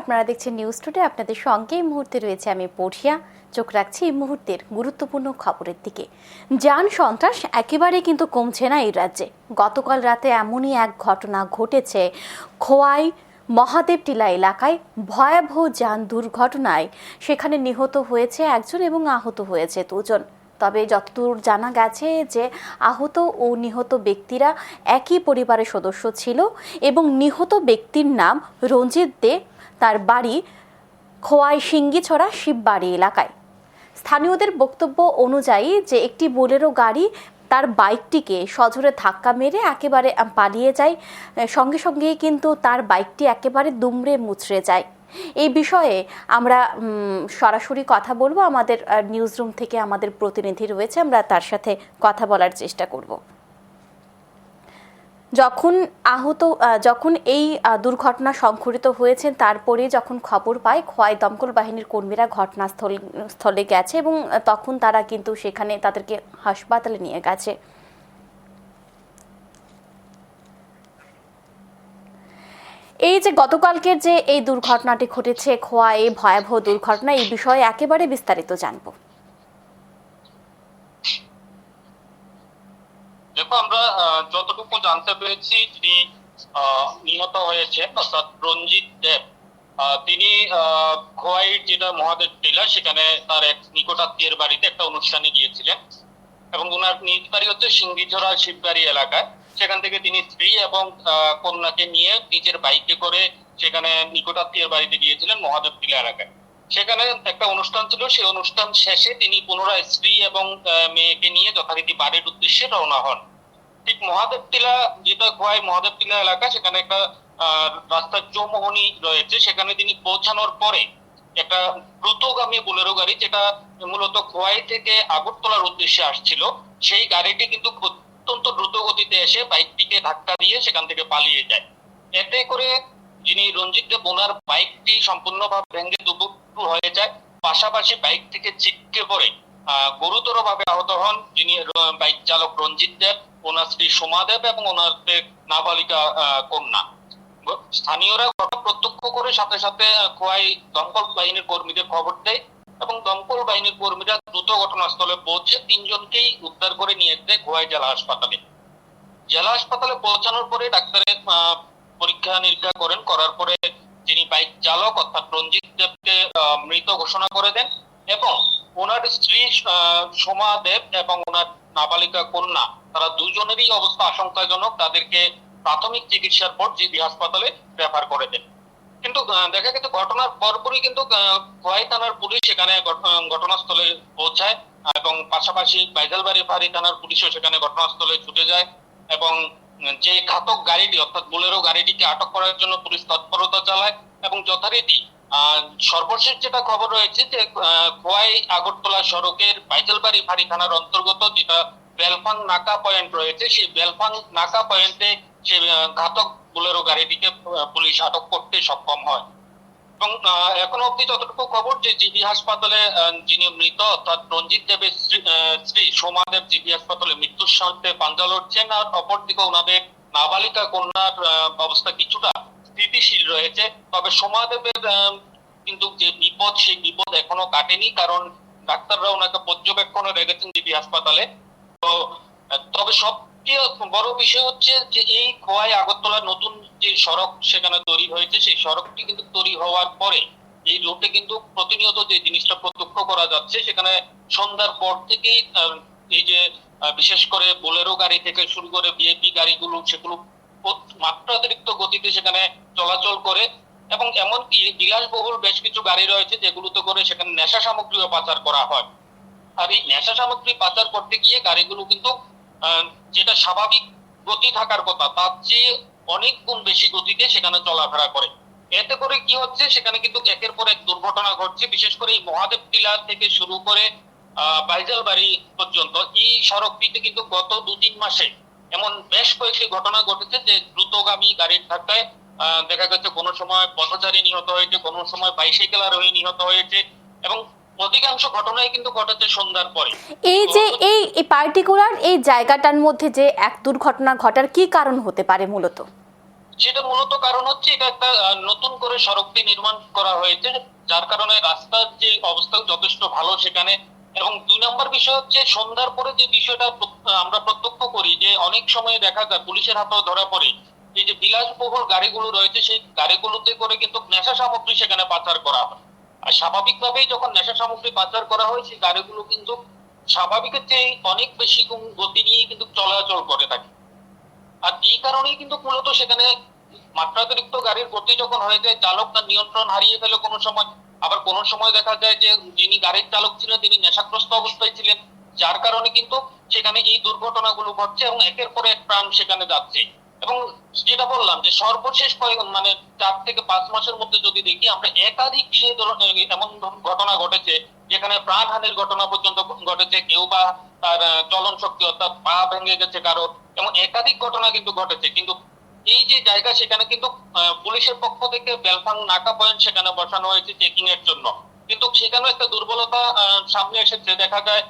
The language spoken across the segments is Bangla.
আপনারা দেখছেন নিউজ টুডে আপনাদের সঙ্গে এই মুহূর্তে রয়েছে আমি পড়িয়া চোখ রাখছি এই মুহূর্তের গুরুত্বপূর্ণ খবরের দিকে। যান সন্ত্রাস একেবারে কিন্তু কমছে না এই রাজ্যে। গতকাল রাতে এমনই এক ঘটনা ঘটেছে খোয়াই মহাদেব টিলা এলাকায়। ভয়াবহ যান দুর্ঘটনায় সেখানে নিহত হয়েছে একজন এবং আহত হয়েছে দুজন। তবে যতদূর জানা গেছে যে আহত ও নিহত ব্যক্তিরা একই পরিবারের সদস্য ছিল এবং নিহত ব্যক্তির নাম রঞ্জিত দে। তার বাড়ি খোয়াই সিঙ্গিছড়া শিববাড়ি এলাকায়। স্থানীয়দের বক্তব্য অনুযায়ী যে একটি বোলেরো গাড়ি তার বাইকটিকে সজোরে ধাক্কা মেরে একেবারে পালিয়ে যায়, সঙ্গে সঙ্গেই কিন্তু তার বাইকটি একেবারে দুমড়ে মুচড়ে যায়। এই বিষয়ে আমরা সরাসরি কথা বলব। আমাদের নিউজ রুম থেকে আমাদের প্রতিনিধি রয়েছে। আমরা তার সাথে কথা বলার চেষ্টা করব। যখন আহত যখন এই দুর্ঘটনা সংঘটিত হয়েছে তারপরে যখন খবর পায় খোয়াই দমকল বাহিনীর কর্মীরা ঘটনাস্থল, স্থলে গেছে এবং তখন তারা কিন্তু সেখানে তাদেরকে হাসপাতালে নিয়ে গেছে। এই যে গতকালকের যে এই দুর্ঘটনাটি ঘটেছে খোয়াই ভয়াবহ দুর্ঘটনা এই বিষয়ে একেবারে বিস্তারিত জানব। দেখো আমরা যতটুকু জানতে পেরেছি আহ, নিহত হয়েছেন অর্থাৎ রঞ্জিত দেব। তিনি খোয়াইয়ের যেটা মহাদেব টিলা সেখানে তার এক নিকটাত্মীয়ের বাড়িতে একটা অনুষ্ঠানে গিয়েছিলেন। এবং ওনার নিজ বাড়ি হচ্ছে সিঙ্গিঝরা শিববাড়ি এলাকায়। সেখান থেকে তিনি স্ত্রী এবং কন্যাকে নিয়ে নিজের বাইকে করে সেখানে নিকটাত্মীয়ের বাড়িতে গিয়েছিলেন মহাদেব টিলা এলাকায়। সেখানে একটা অনুষ্ঠান ছিল, সেই অনুষ্ঠান শেষে তিনি পুনরায় স্ত্রী এবং মেয়েকে নিয়ে যথারীতি বাড়ির উদ্দেশ্যে রওনা হন। ঠিক মহাদেব টিলা, যেটা খোয়াই মহাদেব টিলা এলাকা, সেখানে একটা রাস্তার চৌমোহনী রয়েছে। সেখানে তিনি পৌঁছানোর পরে একটা দ্রুতগামী বোলেরো গাড়ি, যেটা মূলত খোয়াই থেকে আগরতলার উদ্দেশ্যে আসছিল, সেই গাড়িটি কিন্তু অত্যন্ত দ্রুত গতিতে এসে বাইকটিকে ধাক্কা দিয়ে সেখান থেকে পালিয়ে যায়। এতে করে যিনি রঞ্জিত দেব ওনার বাইকটি সম্পূর্ণভাবে ভেঙে দুপুর হয়ে যায়। পাশাপাশি বাইক থেকে ছিটকে পড়ে আহ, গুরুতরভাবে আহত হন যিনি বাইক চালক রঞ্জিত দেব ওনার স্ত্রী সোমা দেব এবং ওনার নাবালিকা কন্যা। স্থানীয়রা ঘটনা প্রত্যক্ষ করে সাথে সাথে খোয়াই দমকল বাহিনীর কর্মীদের খবর দেয়। এবং দমকল বাহিনীর কর্মীরা দ্রুত ঘটনাস্থলে পৌঁছে তিনজনকেই উদ্ধার করে নিয়ে যায় খোয়াই জেলা হাসপাতালে। জেলা হাসপাতালে পৌঁছানোর পরে ডাক্তারের পরীক্ষা নিরীক্ষা করেন, করার পরে যিনি বাইক চালক অর্থাৎ রঞ্জিত দেবকে মৃত ঘোষণা করে দেন এবং ওনার স্ত্রী সোমা দেব এবং ওনার নাবালিকা কন্যা, তারা দুজনেরই অবস্থা আশঙ্কাজনক। তাদেরকে প্রাথমিক চিকিৎসার পর জিবি হাসপাতালে রেফার করে দেন। কিন্তু দেখা গেছে ঘটনার পরপরই কিন্তু খোয়াই থানার পুলিশ সেখানে ঘটনাস্থলে পৌঁছায় এবং পাশাপাশি বাইজালবাড়ি ফাঁড়ি থানার পুলিশও সেখানে ঘটনাস্থলে ছুটে যায় এবং যে ঘাতক গাড়িটি, অর্থাৎ বুলেরো গাড়িটিকে আটক করার জন্য পুলিশ তৎপরতা চালায় এবং যথারীতি সর্বশেষ যেটা খবর রয়েছে যে খোয়াই আগরতলা সড়কের বাইজালবাড়ি ফাঁড়ি থানার অন্তর্গত যেটা বেলফাং নাকা পয়েন্ট রয়েছে, সেই বেলফাং নাকা পয়েন্টে সে ঘাতক বুলেরো গাড়িটিকে পুলিশ আটক করতে সক্ষম হয়। এবং এখনও অব্দি যতটুকু খবর যে জিবি হাসপাতালে যিনি মৃত, অর্থাৎ রঞ্জিত দেবের স্ত্রী স্ত্রী সোমাদেব জিবি হাসপাতালে মৃত্যুর সাথে পাঞ্জা লড়ছেন আর অপরদিকে ওনাদের নাবালিকা কন্যার অবস্থা কিছুটা স্থিতিশীল রয়েছে। তবে সোমাদেবের কিন্তু যে বিপদ, সেই বিপদ এখনও কাটেনি, কারণ ডাক্তাররা ওনাকে পর্যবেক্ষণে রেখেছেন জিবি হাসপাতালে। তো তবে তবে বড় বিষয় হচ্ছে যে এই খোয়াই আগরতলা নতুন যে সড়ক সেখানে তৈরি হয়েছে, সেই সড়কটি কিন্তু তৈরি হওয়ার পরে এই রুটে কিন্তু প্রতিনিয়ত যে জিনিসটা প্রত্যক্ষ করা যাচ্ছে, সেখানে সন্ধ্যার পর থেকেই এই যে বিশেষ করে বোলেরো গাড়ি থেকে শুরু করে বিএপি গাড়িগুলো, সেগুলো মাত্রাতিরিক্ত গতিতে সেখানে চলাচল করে এবং এমনকি বিলাসবহুল বেশ কিছু গাড়ি রয়েছে যেগুলোতে করে সেখানে নেশা সামগ্রীও পাচার করা হয়। আর এই নেশা সামগ্রী পাচার করতে গিয়ে গাড়িগুলো কিন্তু যেটা স্বাভাবিক গতি থাকার কথা, তার চেয়ে অনেক গুণ বেশি গতিতে সেখানে চলাফেরা করে। এতে করে কি হচ্ছে, সেখানে কিন্তু একের পর এক দুর্ঘটনা ঘটছে, বিশেষ করে এই মহাদেব টিলা থেকে শুরু করে বাইজাল বাড়ি পর্যন্ত। এই সড়কটিতে কিন্তু গত দু তিন মাসে এমন বেশ কয়েকটি ঘটনা ঘটেছে যে দ্রুতগামী গাড়ির ধাক্কায় দেখা গেছে কোনো সময় পথচারী নিহত হয়েছে, কোনো সময় বাইসাইকেল আরোহী নিহত হয়েছে এবং অধিকাংশ ঘটনাই কিন্তু ঘটেছে সন্ধ্যার পরে। এই যে এই পার্টিকুলার এই জায়গাটার মধ্যে যে এক দুর্ঘটনা ঘটার কি কারণ হতে পারে মূলত? সেটা মূলত কারণ হচ্ছে এটা একটা নতুন করে সড়কটি নির্মাণ করা হয়েছে যার কারণে রাস্তার যে অবস্থা যথেষ্ট ভালো সেখানে। এবং দুই নম্বর বিষয় হচ্ছে সন্ধ্যার পরে যে বিষয়টা আমরা প্রত্যক্ষ করি যে অনেক সময় দেখা যায় পুলিশের হাতেও ধরা পড়ে। এই যে বিলাসবহুল গাড়িগুলো রয়েছে সেই গাড়িগুলোতে করে কিন্তু নেশা সামগ্রী সেখানে পাচার করা হয়। আর স্বাভাবিকভাবেই যখন নেশা সামগ্রী পাচার করা হয়, সেই গাড়িগুলো কিন্তু স্বাভাবিকের চেয়ে অনেক বেশি গতি নিয়ে কিন্তু চলাচল করে থাকে। আর এই কারণেই কিন্তু মূলত সেখানে মাত্রাতিরিক্ত গাড়ির গতি যখন হয়ে যায়, চালক তার নিয়ন্ত্রণ হারিয়ে ফেলে কোনো সময়। আবার কোনো সময় দেখা যায় যে যিনি গাড়ির চালক ছিলেন, তিনি নেশাগ্রস্ত অবস্থায় ছিলেন। যার কারণে কিন্তু সেখানে এই দুর্ঘটনাগুলো ঘটছে এবং একের পর এক প্রাণ সেখানে যাচ্ছে। এবং যেটা বললাম যে সর্বশেষ কয়েক মানে চার থেকে পাঁচ মাসের মধ্যে যদি দেখি, আমরা একাধিক সে এমন ঘটনা ঘটেছে, যেখানে প্রাণহানির ঘটনা পর্যন্ত ঘটেছে, কেউ বা তার চলন শক্তি অর্থাৎ পা ভেঙে গেছে কারও এমন একাধিক ঘটনা কিন্তু ঘটেছে। কিন্তু এই যে জায়গা সেখানে কিন্তু পুলিশের পক্ষ থেকে বেলফাং নাকা পয়েন্ট সেখানে বসানো হয়েছে চেকিং এর জন্য। কিন্তু সেখানেও একটা দুর্বলতা সামনে এসেছে। দেখা যায়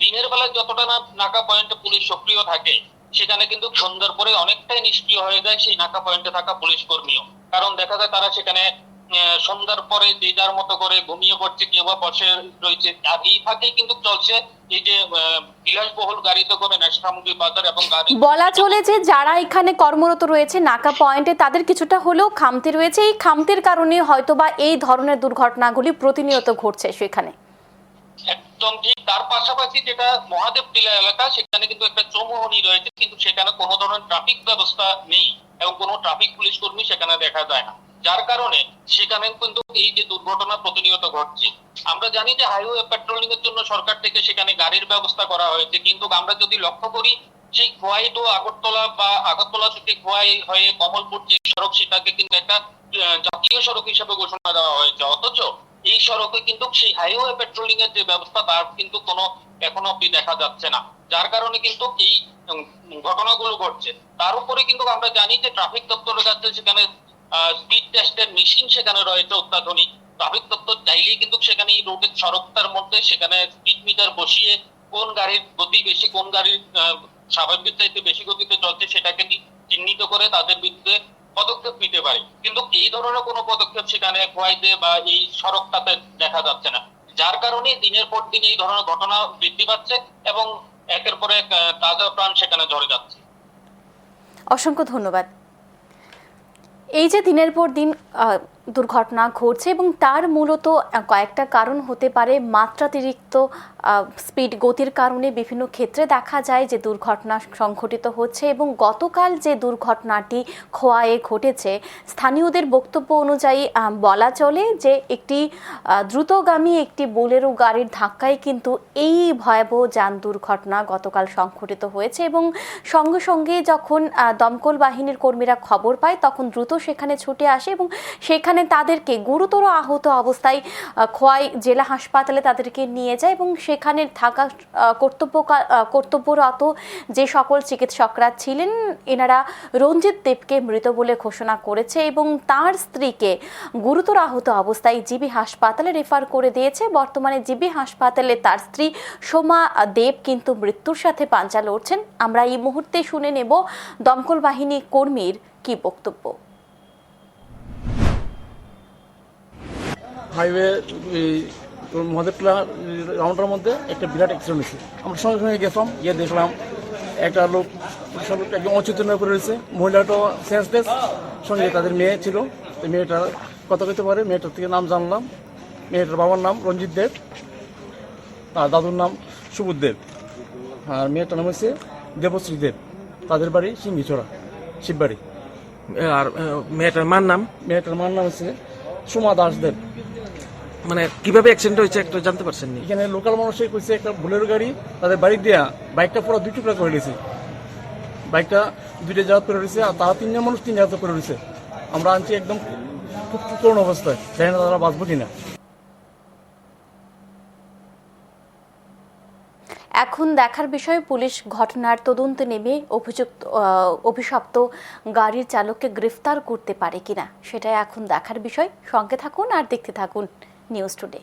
দিনের বেলায় যতটা না নাকা পয়েন্টে পুলিশ সক্রিয় থাকে সেখানে কিন্তু সন্ধ্যার পরে অনেকটাই নিষ্ক্রিয় হয়ে যায় সেই নাকা পয়েন্টে থাকা পুলিশ কর্মীও। কারণ দেখা যায় তারা সেখানে সন্ধ্যার পরে যে যার মতো করে ঘুমিয়ে পড়ছে কেউ বা বসে রয়েছে আর এই ফাঁকেই কিন্তু চলছে এই যে বিলাসবহুল গাড়িতে করে নেশা বাজার এবং গাড়ি বলা চলে যে যারা এখানে কর্মরত রয়েছে নাকা পয়েন্টে তাদের কিছুটা হলেও খামতি রয়েছে। এই খামতির কারণে হয়তোবা এই ধরনের দুর্ঘটনাগুলি প্রতিনিয়ত ঘটছে সেখানে। একদম ঠিক। তার পাশাপাশি যেটা মহাদেব টিলা এলাকা, সেখানে কিন্তু একটা চৌমোহনী রয়েছে, কিন্তু সেখানে কোনো ধরনের ট্রাফিক ব্যবস্থা নেই এবং কোনো ট্রাফিক পুলিশ কর্মী সেখানে দেখা যায় না। যার কারণে সেখানে কিন্তু এই যে দুর্ঘটনা প্রতিনিয়ত ঘটছে। আমরা জানি যে হাইওয়ে পেট্রোলিং এর জন্য সরকার থেকে সেখানে গাড়ির ব্যবস্থা করা হয়েছে, কিন্তু আমরা যদি লক্ষ্য করি, সেই খোয়াই তো আগরতলা বা আগরতলা থেকে খোয়াই হয়ে কমলপুর যে সড়ক, সেটাকে কিন্তু একটা জাতীয় সড়ক হিসেবে ঘোষণা দেওয়া হয়েছে। অথচ এই সড়কে কিন্তু সেই হাইওয়ে পেট্রোলিং এর যে ব্যবস্থা, তার কিন্তু কোনো এখনও অব্দি দেখা যাচ্ছে না। যার কারণে কিন্তু এই ঘটনাগুলো ঘটছে। তার উপরে কিন্তু আমরা জানি যে ট্রাফিক দপ্তরের কাছে সেখানে স্পিড টেস্টের মেশিন সেখানে রয়েছে অত্যাধুনিক। ট্রাফিক দপ্তর চাইলেই কিন্তু সেখানে এই রোডের সড়কটার মধ্যে সেখানে স্পিড মিটার বসিয়ে কোন গাড়ির গতি বেশি, কোন গাড়ির স্বাভাবিক চাইতে বেশি গতিতে চলছে সেটাকে চিহ্নিত করে তাদের বিরুদ্ধে পদক্ষেপ নিতে পারি। কিন্তু এই ধরনের কোনো পদক্ষেপ সেখানে খোয়াইতে বা এই সড়কটাতে দেখা যাচ্ছে না। যার কারণে দিনের পর দিন এই ধরনের ঘটনা বৃদ্ধি পাচ্ছে এবং একের পর এক তাজা প্রাণ সেখানে ঝরে যাচ্ছে। অসংখ্য ধন্যবাদ। এই যে দিনের পর দিন দুর্ঘটনা ঘটছে এবং তার মূলত কয়েকটা কারণ হতে পারে। মাত্রাতিরিক্ত স্পিড গতির কারণে বিভিন্ন ক্ষেত্রে দেখা যায় যে দুর্ঘটনা সংঘটিত হচ্ছে এবং গতকাল যে দুর্ঘটনাটি খোয়ায়ে ঘটেছে, স্থানীয়দের বক্তব্য অনুযায়ী বলা চলে যে একটি দ্রুতগামী একটি বোলেরো গাড়ির ধাক্কায় কিন্তু এই ভয়াবহ যান দুর্ঘটনা গতকাল সংঘটিত হয়েছে এবং সঙ্গে সঙ্গে যখন দমকল বাহিনীর কর্মীরা খবর পায়, তখন দ্রুত সেখানে ছুটে আসে এবং সেখানে তাদেরকে গুরুতর আহত অবস্থায় খোয়াই জেলা হাসপাতালে তাদেরকে নিয়ে যায় এবং সেখানে থাকা কর্তব্য কর্তব্যরত যে সকল চিকিৎসকরা ছিলেন, এনারা রঞ্জিত দেবকে মৃত বলে ঘোষণা করেছে এবং তার স্ত্রীকে গুরুতর আহত অবস্থায় জিবি হাসপাতালে রেফার করে দিয়েছে। বর্তমানে জিবি হাসপাতালে তার স্ত্রী সোমা দেব কিন্তু মৃত্যুর সাথে পাঞ্জা লড়ছেন। আমরা এই মুহূর্তে শুনে নেব দমকল বাহিনী কর্মীর কি বক্তব্য। হাইওয়ে মহাদেবলা রাউন্ডের মধ্যে একটা বিরাট অ্যাক্সিডেন্ট হয়েছে। আমরা সঙ্গে সঙ্গে গেছিলাম গিয়ে দেখলাম একটা লোক সব একদম অচেতন পড়ে রয়েছে। মহিলাটাও সেন্সলেস সঙ্গে তাদের মেয়ে ছিল। তো মেয়েটা কথা কইতে পারে মেয়েটার থেকে নাম জানলাম। মেয়েটার বাবার নাম রঞ্জিত দেব আর দাদুর নাম সুবোধ দেব। আর মেয়েটার নাম হচ্ছে দেবশ্রী দেব। তাদের বাড়ি সিঙ্গিচড়া শিববাড়ি। আর মেয়েটার মার নাম? মেয়েটার মার নাম হচ্ছে সুমা দাস দেব। মানে কীভাবে অ্যাক্সিডেন্ট হয়েছে একটু জানতে পারছেন নি? এখানে লোকাল মানুষের কইছে একটা বুলেরো গাড়ি তাদের বাড়ি দিয়া বাইকটা পুরো দুই টুকরা করে দিয়েছে। বাইকটা দুইটা জায়গা করে রয়েছে আর তারা তিনজন মানুষ তিন জায়গা করে রয়েছে আমরা আনছি একদম খুব করুণ অবস্থায় জানি না তারা বাঁচবো কিনা। এখন দেখার বিষয় পুলিশ ঘটনার তদন্তে নেমে অভিযুক্ত আহ, অভিশপ্ত গাড়ির চালককে গ্রেফতার করতে পারে কিনা সেটাই এখন দেখার বিষয়। সঙ্গে থাকুন আর দেখতে থাকুন। News today